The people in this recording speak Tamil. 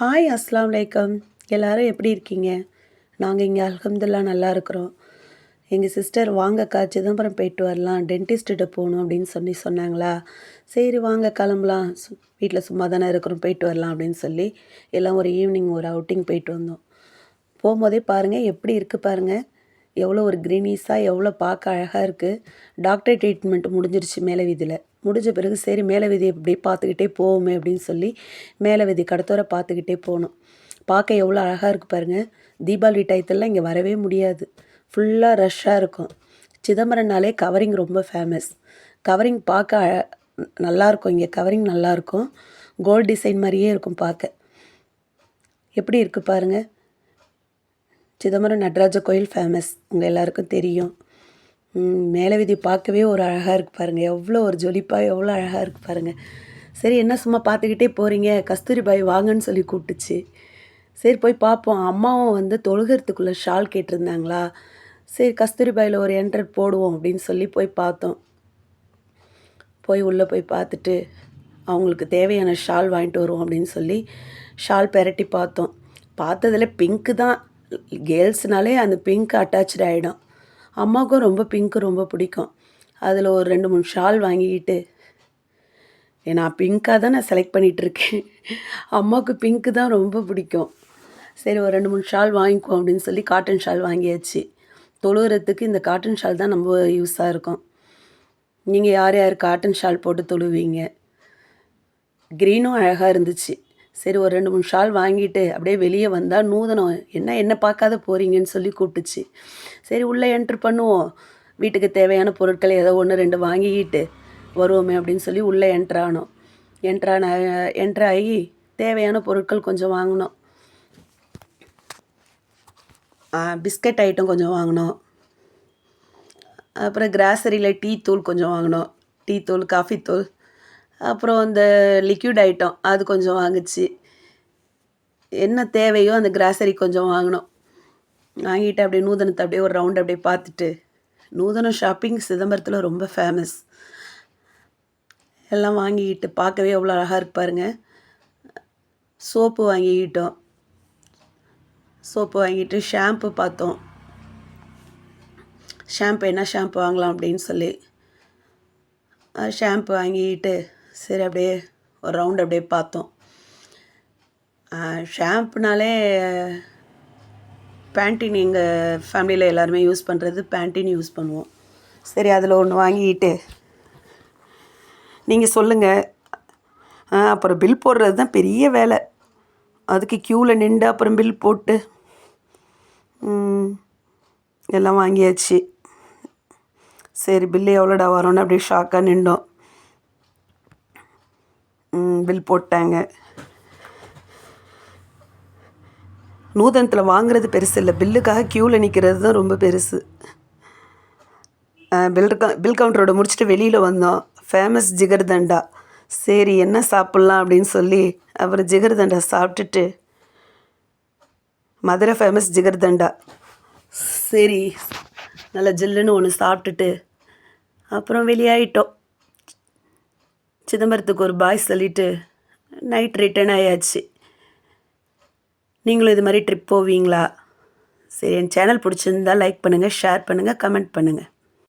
ஹாய் அஸ்லாம் வலைக்கம் எல்லோரும் எப்படி இருக்கீங்க? நாங்கள் இங்கே அல்ஹம்துலில்லாஹ் நல்லா இருக்கிறோம். எங்கள் சிஸ்டர் வாங்கக்கா சிதம்பரம் போயிட்டு வரலாம். டென்டிஸ்ட்டிட்ட போகணும் அப்படின்னு சொல்லி சொன்னாங்களா? சரி வாங்க கிளம்பலாம். சு வீட்டில் சும்மா தானே இருக்கிறோம் போயிட்டு வரலாம் அப்படின்னு சொல்லி எல்லாம் ஒரு ஈவினிங் ஒரு அவுட்டிங் போயிட்டு வந்தோம். போகும்போதே பாருங்கள் எப்படி இருக்குது பாருங்கள் எவ்வளோ ஒரு க்ரீனிஸாக எவ்வளோ பார்க்க அழகாக இருக்குது டாக்டர் ட்ரீட்மெண்ட் முடிஞ்சிருச்சு மேலே வீதியில். முடிஞ்ச பிறகு சரி மேலே விதியை இப்படி பார்த்துக்கிட்டே போவோமே அப்படின்னு சொல்லி மேலே விதி கடத்தோர பார்த்துக்கிட்டே போனோம். பார்க்க எவ்வளோ அழகாக இருக்குது பாருங்கள் தீபாவளி டயத்துலலாம் இங்கே வரவே முடியாது. ஃபுல்லாக ரஷ்ஷாக இருக்கும். சிதம்பரம்னாலே கவரிங் ரொம்ப ஃபேமஸ் கவரிங் பார்க்க அழ நல்லாயிருக்கும் இங்கே. கவரிங் நல்லாயிருக்கும் கோல்ட் டிசைன் மாதிரியே இருக்கும் பார்க்க. எப்படி இருக்குது பாருங்கள் சிதம்பரம் நடராஜ கோயில் ஃபேமஸ் உங்கள் எல்லாருக்கும் தெரியும். மேலே விதி பார்க்கவே ஒரு அழகாக இருக்குது பாருங்கள் எவ்வளோ ஒரு ஜொலிப்பாக எவ்வளோ அழகாக இருக்குது பாருங்கள் சரி என்ன சும்மா பார்த்துக்கிட்டே போகிறீங்க கஸ்தூரி பாய் வாங்கன்னு சொல்லி கூப்பிட்டுச்சு. சரி போய் பார்ப்போம். அம்மாவும் வந்து தொழுகிறதுக்குள்ளே ஷால் கேட்டிருந்தாங்களா? சரி கஸ்தூரி பாயில் ஒரு என்டர் போடுவோம் அப்படின்னு சொல்லி போய் பார்த்தோம். போய் உள்ளே போய் பார்த்துட்டு அவங்களுக்கு தேவையான ஷால் வாங்கிட்டு வருவோம் அப்படின்னு சொல்லி ஷால் பெரட்டி பார்த்தோம். பார்த்ததில் பிங்க்கு தான். கேர்ள்ஸ்னாலே அந்த பிங்க் அட்டாச்சு ஆகிடும் அம்மாவுக்கும் ரொம்ப பிங்க்கு ரொம்ப பிடிக்கும். அதில் ஒரு ரெண்டு மூணு ஷால் வாங்கிக்கிட்டு நான் பிங்க்காக தான் நான் செலக்ட் பண்ணிகிட்ருக்கேன் அம்மாவுக்கு பிங்க்கு தான் ரொம்ப பிடிக்கும். சரி ஒரு ரெண்டு மூணு ஷால் வாங்கிக்குவோம் அப்படின்னு சொல்லி காட்டன் ஷால் வாங்கியாச்சு. தொழுகிறதுக்கு இந்த காட்டன் ஷால் தான் ரொம்ப யூஸாக இருக்கும். நீங்கள் யார் யார் காட்டன் ஷால் போட்டு தொழுவீங்க? க்ரீனும் அழகாக இருந்துச்சு. சரி ஒரு ரெண்டு மூணு ஷால் வாங்கிட்டு அப்படியே வெளியே வந்தால் நூதனம் என்ன என்ன பார்க்காத போகிறீங்கன்னு சொல்லி கூப்பிட்டுச்சு. சரி உள்ளே என்ட்ரு பண்ணுவோம். வீட்டுக்கு தேவையான பொருட்களை ஏதோ ஒன்று ரெண்டு வாங்கிக்கிட்டு வருவோமே அப்படின்னு சொல்லி உள்ளே என்ட்ரு ஆனோம். என்ட்ரான என்ட்ரு ஆகி தேவையான பொருட்கள் கொஞ்சம் வாங்கினோம். பிஸ்கட் ஐட்டம் கொஞ்சம் வாங்கினோம். அப்புறம் கிராசரியில் டீ தூள் கொஞ்சம் வாங்கினோம். டீ தூள் காஃபி தூள். அப்புறம் இந்த லிக்யூட் ஐட்டம் அது கொஞ்சம் வாங்குச்சு. என்ன தேவையோ அந்த கிராசரி கொஞ்சம் வாங்கினோம். வாங்கிட்டு அப்படியே நூதனத்தை அப்படியே ஒரு ரவுண்ட் அப்படியே பார்த்துட்டு நூதனம் ஷாப்பிங் சிதம்பரத்தில் ரொம்ப ஃபேமஸ் எல்லாம் வாங்கிக்கிட்டு பார்க்கவே எவ்வளோ அழகாக இருப்பாருங்க சோப்பு வாங்கிக்கிட்டோம். சோப்பு வாங்கிட்டு ஷாம்பு பார்த்தோம். ஷாம்பு என்ன ஷாம்பு வாங்கலாம் அப்படின்னு சொல்லி ஷாம்பு வாங்கிக்கிட்டு சரி அப்படியே ஒரு ரவுண்ட் அப்படியே பார்த்தோம். ஷாம்புனாலே பேண்டின் எங்கள் ஃபேமிலியில் எல்லாருமே யூஸ் பண்ணுறது பேண்டின் யூஸ் பண்ணுவோம். சரி அதில் ஒன்று வாங்கிக்கிட்டு நீங்கள் சொல்லுங்கள் அப்புறம் பில் போடுறது தான் பெரிய வேலை. அதுக்கு க்யூவில் நின்று அப்புறம் பில் போட்டு எல்லாம் வாங்கியாச்சு. சரி பில்லு எவ்வளோடா வரும்னு அப்படியே ஷாக்காக நின்றோம். பில் போட்டாங்க. நூதனத்தில் வாங்குறது பெருசு இல்லை. பில்லுக்காக க்யூவில் நிற்கிறது தான் ரொம்ப பெருசு. பில் பில் கவுண்டரோட முடிச்சுட்டு வெளியில் வந்தோம். ஃபேமஸ் ஜிகர்தண்டா சரி என்ன சாப்பிட்லாம் அப்படின்னு சொல்லி அப்புறம் ஜிகர்தண்டா சாப்பிட்டுட்டு மதுரை ஃபேமஸ் ஜிகர்தண்டா சரி நல்லா ஜில்லுன்னு ஒன்று சாப்பிட்டுட்டு அப்புறம் வெளியாயிட்டோம். சிதம்பரத்துக்கு ஒரு பாய் சொல்லிவிட்டு நைட் ரிட்டர்ன் ஆயாச்சு. நீங்களும் இது மாதிரி ட்ரிப் போவீங்களா? சரி என் சேனல் பிடிச்சிருந்தா லைக் பண்ணுங்கள் ஷேர் பண்ணுங்கள் கமெண்ட் பண்ணுங்கள்